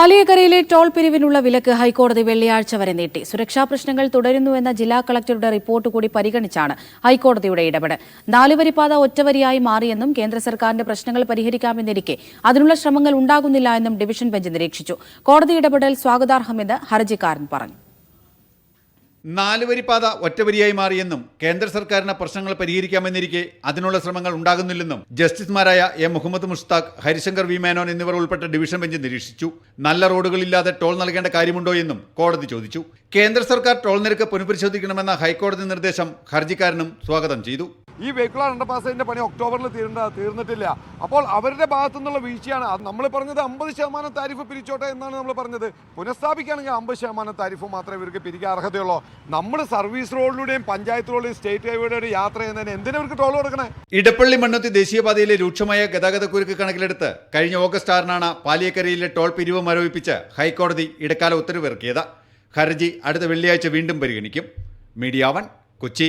പാലിയക്കരയിലെ toll പിരിവിനുള്ള വിലക്ക് ഹൈക്കോടതി വെള്ളിയാഴ്ച വരെ നീട്ടി. സുരക്ഷാ പ്രശ്നങ്ങൾ തുടരുന്നുവെന്ന ജില്ലാ കളക്ടറുടെ റിപ്പോർട്ട് കൂടി പരിഗണിച്ചാണ് ഹൈക്കോടതിയുടെ ഇടപെടൽ. നാലുവരിപ്പാത ഒറ്റവരിയായി മാറിയെന്നും കേന്ദ്ര സർക്കാരിന്റെ പ്രശ്നങ്ങൾ പരിഹരിക്കാമെന്നിരിക്കെ അതിനുള്ള ശ്രമങ്ങൾ ഉണ്ടാകുന്നില്ല എന്നും ഡിവിഷൻ ബെഞ്ച് നിരീക്ഷിച്ചു. കോടതി ഇടപെടൽ സ്വാഗതാർഹമെന്ന് ഹർജിക്കാരൻ പറഞ്ഞു. നാലുവരിപ്പാത ഒറ്റവരിയായി മാറിയെന്നും കേന്ദ്ര സർക്കാരിന് പ്രശ്നങ്ങൾ പരിഹരിക്കാമെന്നിരിക്കെ അതിനുള്ള ശ്രമങ്ങൾ ഉണ്ടാകുന്നില്ലെന്നും ജസ്റ്റിസുമാരായ എ. മുഹമ്മദ് മുഷ്താഖ് ഹരിശങ്കർ വി. മേനോൻ എന്നിവർ ഉൾപ്പെട്ട ഡിവിഷൻ ബെഞ്ച് നിരീക്ഷിച്ചു. നല്ല റോഡുകളില്ലാതെ ടോൾ നൽകേണ്ട കാര്യമുണ്ടോ എന്നും കോടതി ചോദിച്ചു. കേന്ദ്ര സർക്കാർ ടോൾ നിരക്ക് പുനഃപരിശോധിക്കണമെന്ന ഹൈക്കോടതി നിർദ്ദേശം ഹർജിക്കാരനും സ്വാഗതം ചെയ്തു. ഈ വെഹിക്കുലർ അണ്ടർപാസിന്റെ പണി ഒക്ടോബറിൽ തീരേണ്ട തീർന്നിട്ടില്ല. അപ്പോൾ അവരുടെ ഭാഗത്തു നിന്നുള്ള വീഴ്ചയാണ് നമ്മൾ പറഞ്ഞത് അമ്പത് ശതമാനം താരിഫ് പിരിച്ചോട്ടെ എന്നാണ് നമ്മൾ പറഞ്ഞത്. പുനഃസ്ഥാപിക്കുകയാണെങ്കിൽ അമ്പത് ശതമാനം താരിഫ് മാത്രമേ ഇവർക്ക് പിരിക്കാൻ അർഹതയുള്ളൂ. നമ്മൾ സർവീസ് റോഡിലൂടെയും പഞ്ചായത്ത് റോഡിലെയും സ്റ്റേറ്റ് ഹൈവേയുടെ യാത്ര ചെയ്യുന്നതിന് എന്തിനാ ഇവർക്ക് ടോൾ കൊടുക്കണേ? ഇടപ്പള്ളി മണ്ണത്തി ദേശീയപാതയിലെ രൂക്ഷമായ ഗതാഗതക്കുരുക്ക് കണക്കിലെടുത്ത് കഴിഞ്ഞ ഓഗസ്റ്റ് ആറിനാണ് പാലിയക്കരയിലെ ടോൾ പിരിവ് മരവിപ്പിച്ച് ഹൈക്കോടതി ഇടക്കാല ഉത്തരവിറക്കിയത്. ഹർജി അടുത്ത വെള്ളിയാഴ്ച വീണ്ടും പരിഗണിക്കും. Media one Kochi.